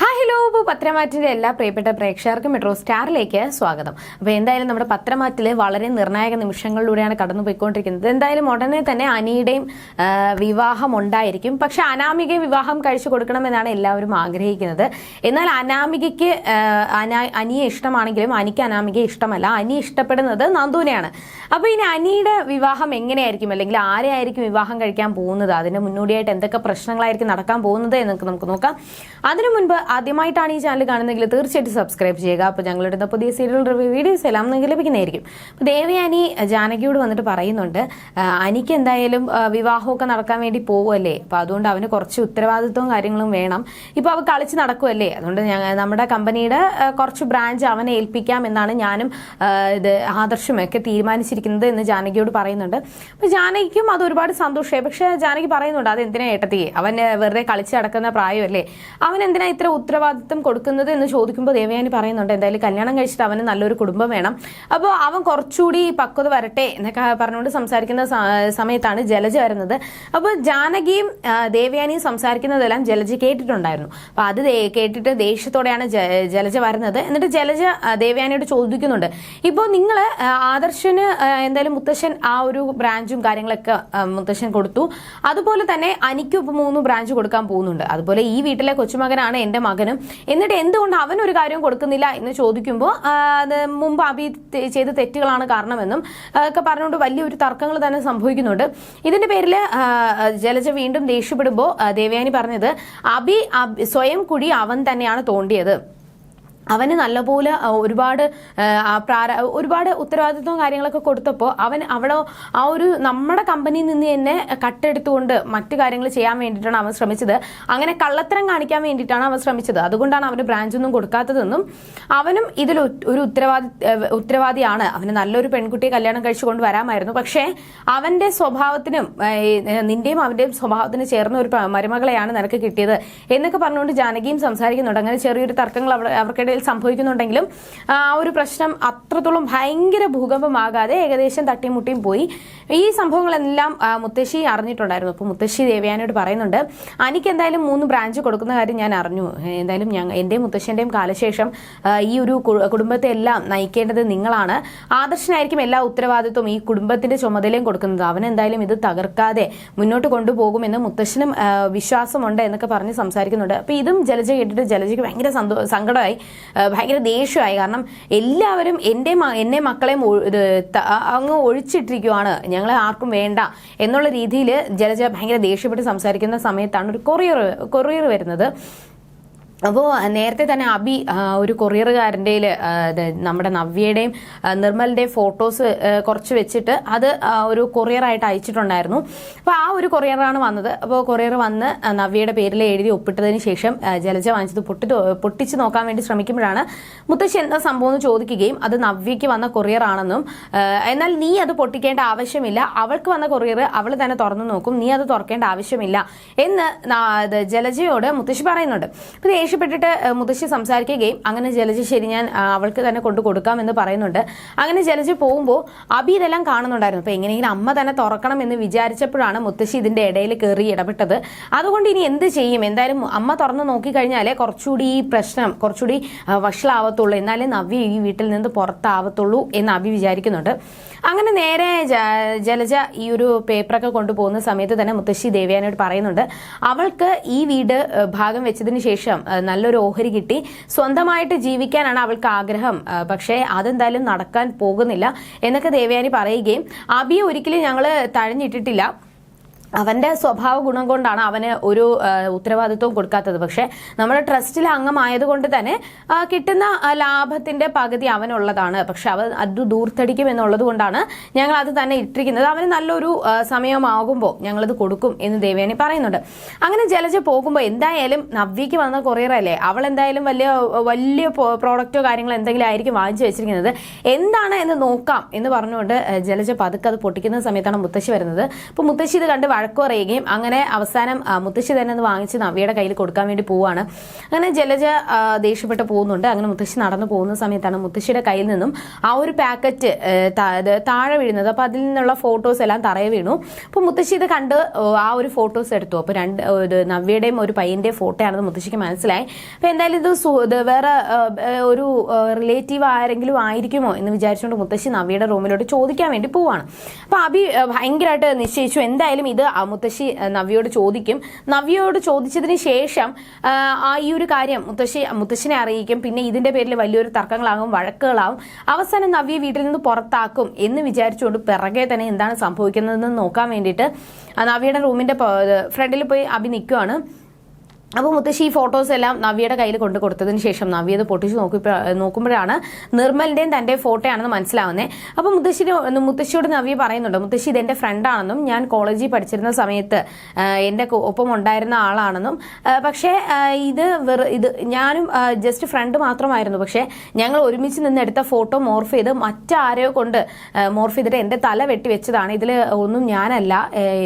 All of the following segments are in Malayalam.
Hi hello. ഇപ്പോൾ പത്രമാറ്റിന്റെ എല്ലാ പ്രിയപ്പെട്ട പ്രേക്ഷകർക്കും മെട്രോ സ്റ്റാറിലേക്ക് സ്വാഗതം. അപ്പോൾ എന്തായാലും നമ്മുടെ പത്രമാറ്റിൽ വളരെ നിർണായക നിമിഷങ്ങളിലൂടെയാണ് കടന്നു പോയിക്കൊണ്ടിരിക്കുന്നത് എന്തായാലും ഉടനെ തന്നെ അനിയുടെയും വിവാഹം ഉണ്ടായിരിക്കും. പക്ഷേ അനാമിക വിവാഹം കഴിച്ചു കൊടുക്കണമെന്നാണ് എല്ലാവരും ആഗ്രഹിക്കുന്നത്. എന്നാൽ അനാമികയ്ക്ക് അനാ അനിയെ ഇഷ്ടമാണെങ്കിലും അനിക്ക് അനാമികയെ ഇഷ്ടമല്ല. അനി ഇഷ്ടപ്പെടുന്നത് നന്ദുവിനെയാണ്. അപ്പോൾ ഇനി അനിയുടെ വിവാഹം എങ്ങനെയായിരിക്കും? അല്ലെങ്കിൽ ആരെയായിരിക്കും വിവാഹം കഴിക്കാൻ പോകുന്നത്? അതിന് മുന്നോടിയായിട്ട് എന്തൊക്കെ പ്രശ്നങ്ങളായിരിക്കും നടക്കാൻ പോകുന്നത് എന്നൊക്കെ നമുക്ക് നോക്കാം. അതിനു മുൻപ് ആദ്യമായിട്ടാണ് ഈ ചാനൽ കാണുന്നതെങ്കിൽ തീർച്ചയായിട്ടും സബ്സ്ക്രൈബ് ചെയ്യുക. അപ്പോൾ ഞങ്ങളുടെ പുതിയ സീരിയൽ റിവ്യൂ വീഡിയോസ് എല്ലാം നിങ്ങൾക്ക് ലഭിക്കുന്നതായിരിക്കും. അപ്പോൾ ദേവയാനി ജാനകിയോട് വന്നിട്ട് പറയുന്നുണ്ട് അനിക്ക് എന്തായാലും വിവാഹമൊക്കെ നടക്കാൻ വേണ്ടി പോവുമല്ലേ അപ്പോൾ അതുകൊണ്ട് അവന് കുറച്ച് ഉത്തരവാദിത്വവും കാര്യങ്ങളും വേണം. ഇപ്പോൾ അവ കളിച്ച് നടക്കുമല്ലേ അതുകൊണ്ട് ഞങ്ങൾ നമ്മുടെ കമ്പനിയുടെ കുറച്ച് ബ്രാഞ്ച് അവനെ ഏൽപ്പിക്കാം എന്നാണ് ഞാനും ഇത് ആദർശമൊക്കെ തീരുമാനിച്ചിരിക്കുന്നത് എന്ന് ജാനകിയോട് പറയുന്നുണ്ട്. അപ്പോൾ ജാനകിക്കും അത് ഒരുപാട് സന്തോഷമായി. പക്ഷേ ജാനകി പറയുന്നുണ്ട് അത് എന്തിനാ ഏട്ടത്തി അവൻ വെറുതെ കളിച്ച് നടക്കുന്ന പ്രായമല്ലേ? അവൻ എന്തിനാ ഇത്ര ഉത്തരവാദിത്വം കൊടുക്കുന്നത് എന്ന് ചോദിക്കുമ്പോൾ ദേവയാനി പറയുന്നുണ്ട് എന്തായാലും കല്യാണം കഴിച്ചിട്ട് അവന് നല്ലൊരു കുടുംബം വേണം. അപ്പോൾ അവൻ കുറച്ചുകൂടി പക്വത വരട്ടെ എന്നൊക്കെ പറഞ്ഞുകൊണ്ട് സംസാരിക്കുന്ന സമയത്താണ് ജലജ വരുന്നത്. അപ്പോൾ ജാനകിയും ദേവയാനിയും സംസാരിക്കുന്നതെല്ലാം ജലജ കേട്ടിട്ടുണ്ടായിരുന്നു. അപ്പോൾ അത് കേട്ടിട്ട് ദേഷ്യത്തോടെയാണ് ജലജ വരുന്നത്. എന്നിട്ട് ജലജ ദേവയാനിയോട് ചോദിക്കുന്നുണ്ട് ഇപ്പോൾ നിങ്ങൾ ആദർശന് എന്തായാലും മുത്തശ്ശൻ ആ ഒരു ബ്രാഞ്ചും കാര്യങ്ങളൊക്കെ മുത്തശ്ശൻ കൊടുത്തു. അതുപോലെ തന്നെ അനിക്കും ഇപ്പോൾ മൂന്ന് ബ്രാഞ്ച് കൊടുക്കാൻ പോകുന്നുണ്ട്. അതുപോലെ ഈ വീട്ടിലെ കൊച്ചുമകനാണ് എന്റെ മകനും. എന്നിട്ട് എന്തുകൊണ്ട് അവൻ ഒരു കാര്യം കൊടുക്കുന്നില്ല എന്ന് ചോദിക്കുമ്പോൾ അത് മുമ്പ് അഭി ചെയ്ത തെറ്റുകളാണ് കാരണമെന്നും ഒക്കെ പറഞ്ഞുകൊണ്ട് വലിയൊരു തർക്കങ്ങൾ തന്നെ സംഭവിക്കുന്നുണ്ട്. ഇതിന്റെ പേരിൽ ജലജ വീണ്ടും ദേഷ്യപ്പെടുമ്പോൾ ദേവയാനി പറഞ്ഞത് അഭി- സ്വയം കുഴി അവൻ തന്നെയാണ് തോണ്ടിയത്. അവന് നല്ലപോലെ ഒരുപാട് പ്രാര ഒരുപാട് ഉത്തരവാദിത്വവും കാര്യങ്ങളൊക്കെ കൊടുത്തപ്പോൾ അവൻ അവിടെ ആ ഒരു നമ്മുടെ കമ്പനിയിൽ നിന്ന് തന്നെ കട്ടെടുത്തുകൊണ്ട് മറ്റു കാര്യങ്ങൾ ചെയ്യാൻ വേണ്ടിയിട്ടാണ് അവൻ ശ്രമിച്ചത്. അങ്ങനെ കള്ളത്തരം കാണിക്കാൻ വേണ്ടിയിട്ടാണ് അവൻ ശ്രമിച്ചത്. അതുകൊണ്ടാണ് അവന് ബ്രാഞ്ച് ഒന്നും കൊടുക്കാത്തതെന്നും അവനും ഇതിൽ ഒരു ഉത്തരവാദി ഉത്തരവാദിയാണ്. അവന് നല്ലൊരു പെൺകുട്ടിയെ കല്യാണം കഴിച്ചു കൊണ്ട് വരാമായിരുന്നു. പക്ഷേ അവന്റെ സ്വഭാവത്തിനും നിന്റെയും അവന്റെയും സ്വഭാവത്തിന് ചേർന്ന ഒരു മരുമകളെയാണ് നിനക്ക് കിട്ടിയത്. എന്നൊക്കെ പറഞ്ഞുകൊണ്ട് ജാനകിയും സംസാരിക്കുന്നുണ്ട്. അങ്ങനെ ചെറിയൊരു തർക്കങ്ങൾ അവിടെ സംഭവിക്കുന്നുണ്ടെങ്കിലും ആ ഒരു പ്രശ്നം അത്രത്തോളം ഭയങ്കര ഭൂകമ്പമാകാതെ ഏകദേശം തട്ടിമുട്ടിയും പോയി. ഈ സംഭവങ്ങളെല്ലാം മുത്തശ്ശി അറിഞ്ഞിട്ടുണ്ടായിരുന്നു. അപ്പോൾ മുത്തശ്ശി ദേവയാനോട് പറയുന്നുണ്ട് എനിക്ക് എന്തായാലും മൂന്ന് ബ്രാഞ്ച് കൊടുക്കുന്ന കാര്യം ഞാൻ അറിഞ്ഞു. എന്തായാലും ഞങ്ങൾ എന്റെയും മുത്തശ്ശന്റെയും കാലശേഷം ഈ ഒരു കുടുംബത്തെ എല്ലാം നയിക്കേണ്ടത് നിങ്ങളാണ്. ആദർശനായിരിക്കും എല്ലാ ഉത്തരവാദിത്വം ഈ കുടുംബത്തിന്റെ ചുമതലയും കൊടുക്കുന്നത്. അവൻ എന്തായാലും ഇത് തകർക്കാതെ മുന്നോട്ട് കൊണ്ടുപോകുമെന്ന് മുത്തശ്ശനും വിശ്വാസമുണ്ട് എന്നൊക്കെ പറഞ്ഞ് സംസാരിക്കുന്നുണ്ട്. അപ്പോൾ ഇതും ജലജ കേട്ടിട്ട് ജലജയ്ക്ക് ഭയങ്കര സന്തോ സങ്കടമായി. ഭയങ്കര ദേഷ്യമായി. കാരണം എല്ലാവരും എന്റെ എന്നെ മക്കളെയും അങ്ങ് ഒഴിച്ചിട്ടിരിക്കുവാണ്. ഞങ്ങളെ ആർക്കും വേണ്ട എന്നുള്ള രീതിയിൽ ജലജ ഭയങ്കര ദേഷ്യപ്പെട്ട് സംസാരിക്കുന്ന സമയത്താണ് ഒരു കൊറിയർ കൊറിയർ വരുന്നത്. അപ്പോൾ നേരത്തെ തന്നെ അബി ഒരു കൊറിയറുകാരന്റെ നമ്മുടെ നവ്യയുടെയും നിർമ്മലിന്റെയും ഫോട്ടോസ് കുറച്ച് വെച്ചിട്ട് അത് ഒരു കൊറിയറായിട്ട് അയച്ചിട്ടുണ്ടായിരുന്നു. അപ്പോൾ ആ ഒരു കൊറിയറാണ് വന്നത്. അപ്പോൾ കൊറിയർ വന്ന് നവ്യയുടെ പേരിൽ എഴുതി ഒപ്പിട്ടതിന് ശേഷം ജലജ വാങ്ങിച്ചത് പൊട്ടിട്ട് പൊട്ടിച്ച് നോക്കാൻ വേണ്ടി ശ്രമിക്കുമ്പോഴാണ് മുത്തശ്ശി എന്താ സംഭവം എന്ന് ചോദിക്കുകയും അത് നവ്യയ്ക്ക് വന്ന കൊറിയറാണെന്നും എന്നാൽ നീ അത് പൊട്ടിക്കേണ്ട ആവശ്യമില്ല. അവൾക്ക് വന്ന കൊറിയർ അവൾ തന്നെ തുറന്നു നോക്കും. നീ അത് തുറക്കേണ്ട ആവശ്യമില്ല എന്ന് ജലജയോട് മുത്തശ്ശി പറയുന്നുണ്ട്. അപ്പോൾ ദേഷ്യപ്പെട്ടിട്ട് മുതശ്ശി സംസാരിക്കുകയും അങ്ങനെ ജലജ ശരി ഞാൻ അവൾക്ക് തന്നെ കൊണ്ടു കൊടുക്കാം എന്ന് പറയുന്നുണ്ട്. അങ്ങനെ ജലജ പോകുമ്പോൾ അബി ഇതെല്ലാം കാണുന്നുണ്ടായിരുന്നു. അപ്പോൾ എങ്ങനെയെങ്കിലും അമ്മ തന്നെ തുറക്കണം എന്ന് വിചാരിച്ചപ്പോഴാണ് മുത്തശ്ശി ഇതിന്റെ ഇടയിൽ കയറി ഇടപെട്ടത്. അതുകൊണ്ട് ഇനി എന്ത് ചെയ്യും? എന്തായാലും അമ്മ തുറന്ന് നോക്കിക്കഴിഞ്ഞാലേ കുറച്ചുകൂടി ഈ പ്രശ്നം കുറച്ചുകൂടി വഷളാവത്തുള്ളൂ. എന്നാലേ നവ്യ ഈ വീട്ടിൽ നിന്ന് പുറത്താവത്തുള്ളൂ എന്ന് അബി വിചാരിക്കുന്നുണ്ട്. അങ്ങനെ നേരെ ജലജ ഈ ഒരു പേപ്പറൊക്കെ കൊണ്ടുപോകുന്ന സമയത്ത് തന്നെ മുത്തശ്ശി ദേവയാനോട് പറയുന്നുണ്ട്. അവൾക്ക് ഈ വീട് ഭാഗം വെച്ചതിന് ശേഷം നല്ലൊരു ഓഹരി കിട്ടി. സ്വന്തമായിട്ട് ജീവിക്കാനാണ് അവൾക്ക് ആഗ്രഹം. പക്ഷേ അതെന്തായാലും നടക്കാൻ പോകുന്നില്ല എന്നൊക്കെ ദേവയാനി പറയുകയും അബിയെ ഒരിക്കലും ഞങ്ങൾ തഴഞ്ഞിട്ടിട്ടില്ല. അവന്റെ സ്വഭാവ ഗുണം കൊണ്ടാണ് അവന് ഒരു ഉത്തരവാദിത്വം കൊടുക്കാത്തത്. പക്ഷേ നമ്മുടെ ട്രസ്റ്റിൽ അംഗമായതുകൊണ്ട് തന്നെ കിട്ടുന്ന ലാഭത്തിന്റെ പകുതി അവനുള്ളതാണ്. പക്ഷെ അവൻ അത് ദൂർത്തടിക്കും എന്നുള്ളത് കൊണ്ടാണ് ഞങ്ങൾ അത് തന്നെ ഇട്ടിരിക്കുന്നത്. അവന് നല്ലൊരു സമയമാകുമ്പോൾ ഞങ്ങളത് കൊടുക്കും എന്ന് ദേവയാനി പറയുന്നുണ്ട്. അങ്ങനെ ജലജ പോകുമ്പോൾ എന്തായാലും നവ്യക്ക് വന്ന കൊറിയർ അല്ലേ? അവൾ എന്തായാലും വലിയ വലിയ പ്രോഡക്റ്റോ കാര്യങ്ങളോ എന്തെങ്കിലും ആയിരിക്കും വാങ്ങിച്ചു വെച്ചിരിക്കുന്നത്. എന്താണ് എന്ന് നോക്കാം എന്ന് പറഞ്ഞുകൊണ്ട് ജലജ പതുക്കെ അത് പൊട്ടിക്കുന്ന സമയത്താണ് മുത്തശ്ശി വരുന്നത്. അപ്പോൾ മുത്തശ്ശി ഇത് കണ്ട് വഴക്കു പറയുകയും അങ്ങനെ അവസാനം മുത്തശ്ശി തന്നെ അത് വാങ്ങിച്ച് നവ്യയുടെ കയ്യിൽ കൊടുക്കാൻ വേണ്ടി പോവാണ്. അങ്ങനെ ജലജ ദേഷ്യപ്പെട്ട് പോകുന്നുണ്ട്. അങ്ങനെ മുത്തശ്ശി നടന്നു പോകുന്ന സമയത്താണ് മുത്തശ്ശിയുടെ കയ്യിൽ നിന്നും ആ ഒരു പാക്കറ്റ് താഴെ വീഴുന്നത്. അപ്പോൾ അതിൽ നിന്നുള്ള ഫോട്ടോസ് എല്ലാം തറയെ വീണു. അപ്പോൾ മുത്തശ്ശി ഇത് കണ്ട് ആ ഒരു ഫോട്ടോസ് എടുത്തു. അപ്പോൾ രണ്ട് നവ്യയുടെയും ഒരു പയ്യന്റെ ഫോട്ടോയാണെന്ന് മുത്തശ്ശിക്ക് മനസ്സിലായി. അപ്പോൾ എന്തായാലും ഇത് വേറെ ഒരു റിലേറ്റീവ് ആരെങ്കിലും ആയിരിക്കുമോ എന്ന് വിചാരിച്ചുകൊണ്ട് മുത്തശ്ശി നവ്യയുടെ റൂമിലോട്ട് ചോദിക്കാൻ വേണ്ടി പോവാണ്. അപ്പോൾ അഭി ഭയങ്കരമായിട്ട് നിശ്ചയിച്ചു. എന്തായാലും ഇത് മുത്തശ്ശി നവ്യയോട് ചോദിക്കും. നവ്യയോട് ചോദിച്ചതിന് ശേഷം ആ ഈ ഒരു കാര്യം മുത്തശ്ശി മുത്തശ്ശിനെ അറിയിക്കും. പിന്നെ ഇതിന്റെ പേരിൽ വലിയൊരു തർക്കങ്ങളാകും വഴക്കുകളാകും. അവസാനം നവ്യ വീട്ടിൽ നിന്ന് പുറത്താക്കും എന്ന് വിചാരിച്ചുകൊണ്ട് പിറകെ തന്നെ എന്താണ് സംഭവിക്കുന്നതെന്ന് നോക്കാൻ വേണ്ടിയിട്ട് നവ്യയുടെ റൂമിന്റെ ഫ്രണ്ടിൽ പോയി അഭി നിൽക്കുവാണ്. അപ്പോൾ മുത്തശ്ശി ഈ ഫോട്ടോസ് എല്ലാം നവ്യയുടെ കയ്യിൽ കൊണ്ട് കൊടുത്തതിന് ശേഷം നവ്യ അത് പൊട്ടിച്ച് നോക്കി നോക്കുമ്പോഴാണ് നിർമ്മലിന്റെയും തന്റെ ഫോട്ടോയാണെന്ന് മനസ്സിലാവുന്നത് അപ്പോൾ മുത്തശ്ശി മുത്തശ്ശിയോട് നവ്യ പറയുന്നുണ്ട് മുത്തശ്ശി ഇതെന്റെ ഫ്രണ്ടാണെന്നും ഞാൻ കോളേജിൽ പഠിച്ചിരുന്ന സമയത്ത് എന്റെ ഒപ്പം ഉണ്ടായിരുന്ന ആളാണെന്നും പക്ഷേ ഇത് വെറു ഇത് ഞാനും ജസ്റ്റ് ഫ്രണ്ട് മാത്രമായിരുന്നു. പക്ഷേ ഞങ്ങൾ ഒരുമിച്ച് നിന്ന് എടുത്ത ഫോട്ടോ മോർഫ് ചെയ്ത് മറ്റാരെയോ കൊണ്ട് മോർഫ് ചെയ്തിട്ട് എന്റെ തല വെട്ടി വെച്ചതാണ്. ഇതിൽ ഒന്നും ഞാനല്ല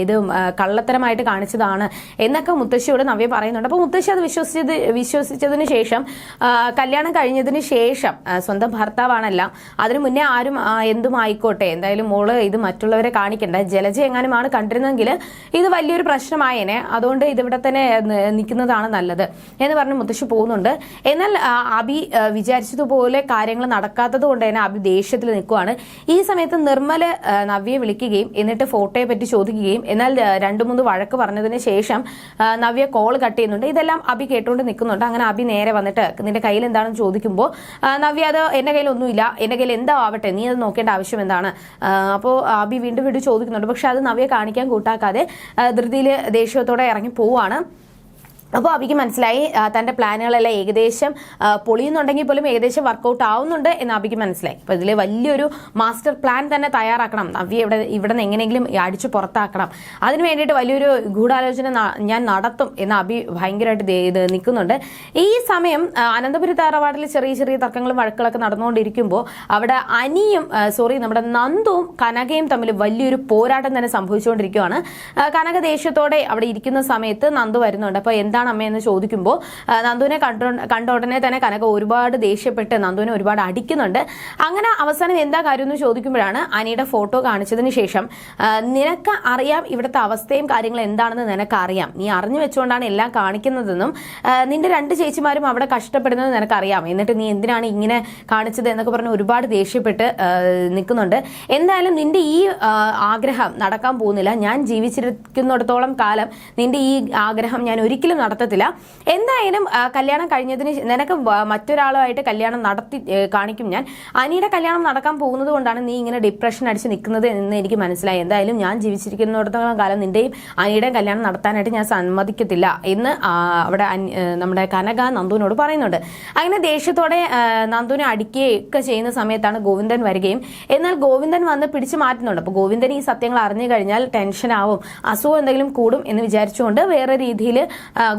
ഇത് കള്ളത്തരമായിട്ട് കാണിച്ചതാണ് എന്നൊക്കെ മുത്തശ്ശിയോട് നവ്യ പറയുന്നുണ്ട്. അപ്പോൾ മുത്തശ്ശി അത് വിശ്വസിച്ചത് വിശ്വസിച്ചതിന് ശേഷം കല്യാണം കഴിഞ്ഞതിന് ശേഷം സ്വന്തം ഭർത്താവാണെല്ലാം അതിനു മുന്നേ ആരും എന്തും ആയിക്കോട്ടെ എന്തായാലും മോൾ ഇത് മറ്റുള്ളവരെ കാണിക്കണ്ട. ജലജ എങ്ങാനുമാണ് കണ്ടിരുന്നെങ്കിൽ ഇത് വലിയൊരു പ്രശ്നമായേനെ. അതുകൊണ്ട് ഇതിവിടെ തന്നെ നിൽക്കുന്നതാണ് നല്ലത് എന്ന് പറഞ്ഞ് മുത്തശ്ശി പോകുന്നുണ്ട്. എന്നാൽ അബി വിചാരിച്ചതുപോലെ കാര്യങ്ങൾ നടക്കാത്തത് കൊണ്ട് തന്നെ അബി ദേഷ്യത്തിൽ നിൽക്കുവാണ്. ഈ സമയത്ത് നിർമ്മല നവ്യെ വിളിക്കുകയും എന്നിട്ട് ഫോട്ടോയെ പറ്റി ചോദിക്കുകയും എന്നാൽ രണ്ടു മൂന്ന് വഴക്ക് പറഞ്ഞതിന് ശേഷം നവ്യ കോൾ കട്ട് ചെയ്യുന്നുണ്ട്. ഇതെല്ലാം അബി കേട്ടുകൊണ്ട് നിൽക്കുന്നുണ്ട് അങ്ങനെ അബി നേരെ വന്നിട്ട് നിന്റെ കയ്യിൽ എന്താണെന്ന് ചോദിക്കുമ്പോൾ നവ്യ അത് എന്റെ കയ്യിൽ ഒന്നുമില്ല. എന്റെ കയ്യിൽ എന്താ ആവട്ടെ നീ അത് നോക്കേണ്ട ആവശ്യം എന്താണ്? അപ്പോൾ അബി വീണ്ടും വീണ്ടും ചോദിക്കുന്നുണ്ട്. പക്ഷെ അത് നവ്യ കാണിക്കാൻ കൂട്ടാക്കാതെ ധൃതിയിൽ ദേഷ്യത്തോടെ ഇറങ്ങി പോവാണ്. അപ്പോൾ അബിക്ക് മനസ്സിലായി തന്റെ പ്ലാനുകളെല്ലാം ഏകദേശം പൊളിയുന്നുണ്ടെങ്കിൽ പോലും ഏകദേശം വർക്കൗട്ട് ആവുന്നുണ്ട് എന്ന് അബിക്ക് മനസ്സിലായി. അപ്പോൾ ഇതിൽ വലിയൊരു മാസ്റ്റർ പ്ലാൻ തന്നെ തയ്യാറാക്കണം. നവ്യ ഇവിടെ ഇവിടെ നിന്ന് എങ്ങനെയെങ്കിലും അടിച്ചു പുറത്താക്കണം. അതിന് വേണ്ടിയിട്ട് വലിയൊരു ഗൂഢാലോചന ഞാൻ നടത്തും എന്ന് അബി ഭയങ്കരമായിട്ട് ഇത് നിൽക്കുന്നുണ്ട്. ഈ സമയം അനന്തപുരി തറവാട്ടിൽ ചെറിയ ചെറിയ തർക്കങ്ങളും വഴക്കുകളൊക്കെ നടന്നുകൊണ്ടിരിക്കുമ്പോൾ അവിടെ അനിയും സോറി നമ്മുടെ നന്ദുവും കനകയും തമ്മിൽ വലിയൊരു പോരാട്ടം തന്നെ സംഭവിച്ചുകൊണ്ടിരിക്കുകയാണ് കനക ദേഷ്യത്തോടെ അവിടെ ഇരിക്കുന്ന സമയത്ത് നന്ദു വരുന്നുണ്ട്. അപ്പോൾ എന്താണ് അമ്മയെന്ന് ചോദിക്കുമ്പോൾ നന്ദുവിനെ കണ്ടോ കണ്ട ഉടനെ തന്നെ കനക ഒരുപാട് ദേഷ്യപ്പെട്ട് നന്ദുവിനെ ഒരുപാട് അടിക്കുന്നുണ്ട്. അങ്ങനെ അവസാനം എന്താ കാര്യം എന്ന് ചോദിക്കുമ്പോഴാണ് അനിയുടെ ഫോട്ടോ കാണിച്ചതിന് ശേഷം നിനക്ക് അറിയാം ഇവിടുത്തെ അവസ്ഥയും കാര്യങ്ങളും എന്താണെന്ന് നിനക്ക് അറിയാം നീ അറിഞ്ഞു വെച്ചുകൊണ്ടാണ് എല്ലാം കാണിക്കുന്നതെന്നും നിന്റെ രണ്ട് ചേച്ചിമാരും അവിടെ കഷ്ടപ്പെടുന്നത് നിനക്കറിയാം. എന്നിട്ട് നീ എന്തിനാണ് ഇങ്ങനെ കാണിച്ചത് എന്നൊക്കെ പറഞ്ഞ് ഒരുപാട് ദേഷ്യപ്പെട്ട് നിൽക്കുന്നുണ്ട്. എന്തായാലും നിന്റെ ഈ ആഗ്രഹം നടക്കാൻ പോകുന്നില്ല. ഞാൻ ജീവിച്ചിരിക്കുന്നിടത്തോളം കാലം നിന്റെ ഈ ആഗ്രഹം ഞാൻ ഒരിക്കലും നടത്തത്തില്ല. എന്തായാലും കല്യാണം കഴിഞ്ഞതിന് നിനക്ക് മറ്റൊരാളുമായിട്ട് കല്യാണം നടത്തി കാണിക്കും ഞാൻ. അനിയുടെ കല്യാണം നടക്കാൻ പോകുന്നത് കൊണ്ടാണ് നീ ഇങ്ങനെ ഡിപ്രഷൻ അടിച്ച് നിൽക്കുന്നത് എന്ന് എനിക്ക് മനസ്സിലായി. എന്തായാലും ഞാൻ ജീവിച്ചിരിക്കുന്നിടത്തോളം കാലം നിന്റെയും അനിയുടെയും കല്യാണം നടത്താനായിട്ട് ഞാൻ സമ്മതിക്കത്തില്ല എന്ന് അവിടെ നമ്മുടെ കനക നന്ദുവിനോട് പറയുന്നുണ്ട്. അങ്ങനെ ദേഷ്യത്തോടെ നന്ദുവിനെ അടിക്കുകയൊക്കെ ചെയ്യുന്ന സമയത്താണ് ഗോവിന്ദൻ വരികയും. എന്നാൽ ഗോവിന്ദൻ വന്ന് പിടിച്ചു മാറ്റുന്നുണ്ട്. അപ്പോൾ ഗോവിന്ദൻ ഈ സത്യങ്ങൾ അറിഞ്ഞു കഴിഞ്ഞാൽ ടെൻഷനാവും. അസുഖം എന്തെങ്കിലും കൂടും എന്ന് വിചാരിച്ചുകൊണ്ട് വേറെ രീതിയിൽ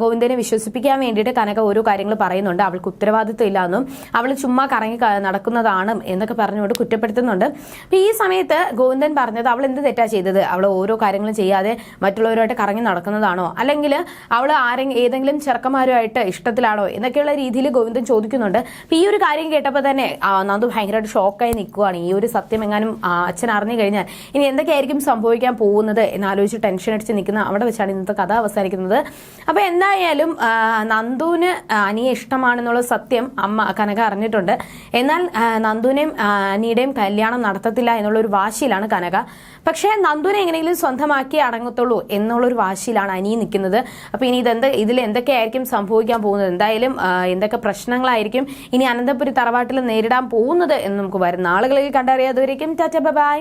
ഗോവിന്ദനെ വിശ്വസിപ്പിക്കാൻ വേണ്ടിയിട്ട് കനക ഓരോ കാര്യങ്ങൾ പറയുന്നുണ്ട്. അവൾക്ക് ഉത്തരവാദിത്വം ഇല്ലാന്നും അവൾ ചുമ്മാ കറങ്ങി നടക്കുന്നതാണ് എന്നൊക്കെ പറഞ്ഞുകൊണ്ട് കുറ്റപ്പെടുത്തുന്നുണ്ട്. അപ്പോൾ ഈ സമയത്ത് ഗോവിന്ദൻ പറഞ്ഞത് അവൾ എന്ത് തെറ്റാ ചെയ്തത്? അവൾ ഓരോ കാര്യങ്ങളും ചെയ്യാതെ മറ്റുള്ളവരുമായിട്ട് കറങ്ങി നടക്കുന്നതാണോ? അല്ലെങ്കിൽ അവൾ ആരെങ്കിലും ഏതെങ്കിലും ചെറുക്കന്മാരുമായിട്ട് ഇഷ്ടത്തിലാണോ? എന്നൊക്കെയുള്ള രീതിയിൽ ഗോവിന്ദൻ ചോദിക്കുന്നുണ്ട്. ഈ ഒരു കാര്യം കേട്ടപ്പോൾ തന്നെ നന്ദു ഭയങ്കരമായിട്ട് ഷോക്കായി നിൽക്കുകയാണ് ഈ ഒരു സത്യം എങ്ങാനും അച്ഛൻ അറിഞ്ഞു കഴിഞ്ഞാൽ. ഇനി എന്തൊക്കെയായിരിക്കും സംഭവിക്കാൻ പോകുന്നത് എന്നാലോചിച്ച് ടെൻഷൻ അടിച്ച് നിൽക്കുന്ന അവിടെ വെച്ചാണ് ഇന്നത്തെ കഥ അവസാനിക്കുന്നത്. അപ്പോൾ എന്തായാലും നന്ദുവിന് അനിയെ ഇഷ്ടമാണെന്നുള്ള സത്യം അമ്മ കനക അറിഞ്ഞിട്ടുണ്ട്. എന്നാൽ നന്ദുവിനെയും അനിയുടെയും കല്യാണം നടത്തത്തില്ല എന്നുള്ളൊരു വാശിയിലാണ് കനക. പക്ഷേ നന്ദുവിനെ എങ്ങനെയെങ്കിലും സ്വന്തമാക്കി അടങ്ങത്തുള്ളൂ എന്നുള്ളൊരു വാശിയിലാണ് അനി നിൽക്കുന്നത്. അപ്പോൾ ഇനി ഇതെന്ത് ഇതിൽ എന്തൊക്കെയായിരിക്കും സംഭവിക്കാൻ പോകുന്നത്? എന്തായാലും എന്തൊക്കെ പ്രശ്നങ്ങളായിരിക്കും ഇനി അനന്തപുരി തറവാട്ടിൽ നേരിടാൻ പോകുന്നത് എന്ന് നമുക്ക് വരുന്ന ആളുകളിൽ കണ്ടറിയാതുവരേക്കും ടാറ്റ ബൈ.